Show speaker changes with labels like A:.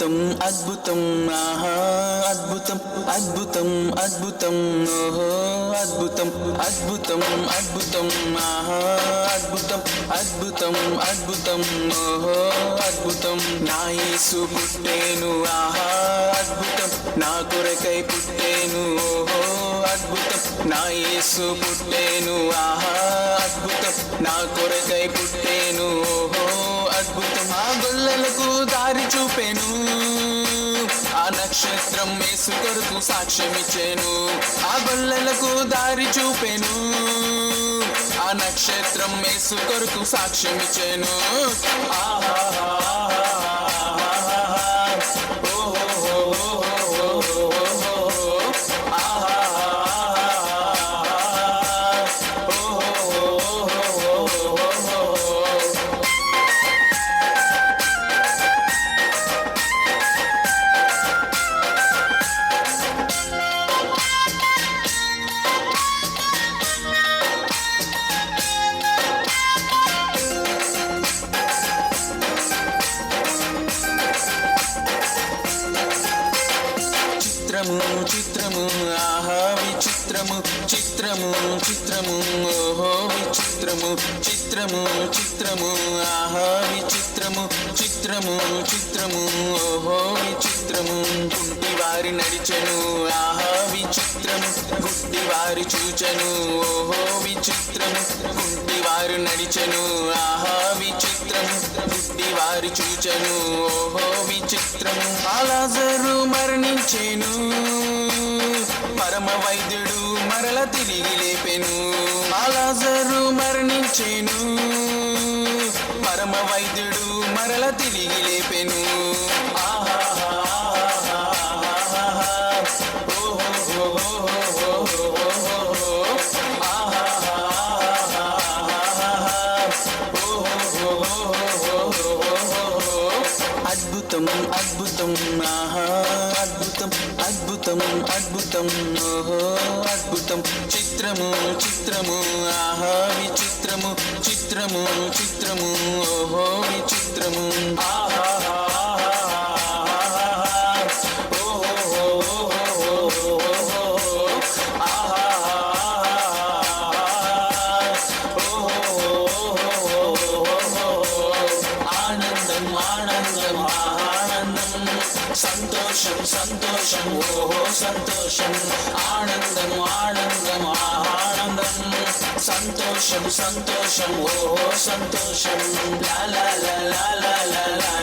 A: అద్భుతం అద్భుతం ఆహా అద్భుతం అద్భుతం అద్భుతం ఓహో అద్భుతం అద్భుతం అద్భుతం ఆహా అద్భుతం అద్భుతం అద్భుతం ఓహో అద్భుతం. నా యేసు పుట్టేను ఆహా అద్భుతం. నా కొరకై పుట్టేను ఓహో అద్భుతం. నా యేసు పుట్టేను ఆహా అద్భుతం. నా కొరకై పుట్టేను ఓహో అద్భుతం. ఆ గొల్లలకు దారి చూపెను. ఆ నక్షత్రం మేసు కొరకు సాక్ష్యమిచ్చాను. ఆ గొల్లలకు దారి చూపెను. ఆ నక్షత్రం మేసు కొరకు సాక్ష్యమిచ్చాను. చిత్రము చిత్రము ఆహా విచిత్రము చిత్రము చిత్రము ఓహో విచిత్రము చిత్రము. చిత్రము చిత్రము ఆహా విచిత్రము చిత్రము చిత్రము ఓహో విచిత్రము. గుడ్డి వారి నడిచెను ఆహా విచిత్రము. గుడ్డి వారి చూచెను ఓహో విచిత్రము. కుంటి వారు నడిచెను ఆహా విచిత్రము. గుడ్డి వారి చూచెను ఓహో విచిత్రము. అలాజరు మరణించెను. పరమ వైద్యుడు మరల తిరిగి లేపెను. అలాజరు మరణించేను. పరమ వైద్యుడు మరల తిరిగి లేపెను. అద్భుతం అద్భుతం ఆహా అద్భుతం అద్భుతం అద్భుతం ఓహో అద్భుతం. చిత్రము చిత్రము ఆహా విచిత్రము చిత్రము చిత్రము ఓహో విచిత్రము. ఆనందం சந்தோஷம் சந்தோஷம் ஓஹோ சந்தோஷம். ஆனந்தம் ஆனந்தம் ஆனந்தம் சந்தோஷம் சந்தோஷம் ஓஹோ சந்தோஷம். லாலா லாலா லாலா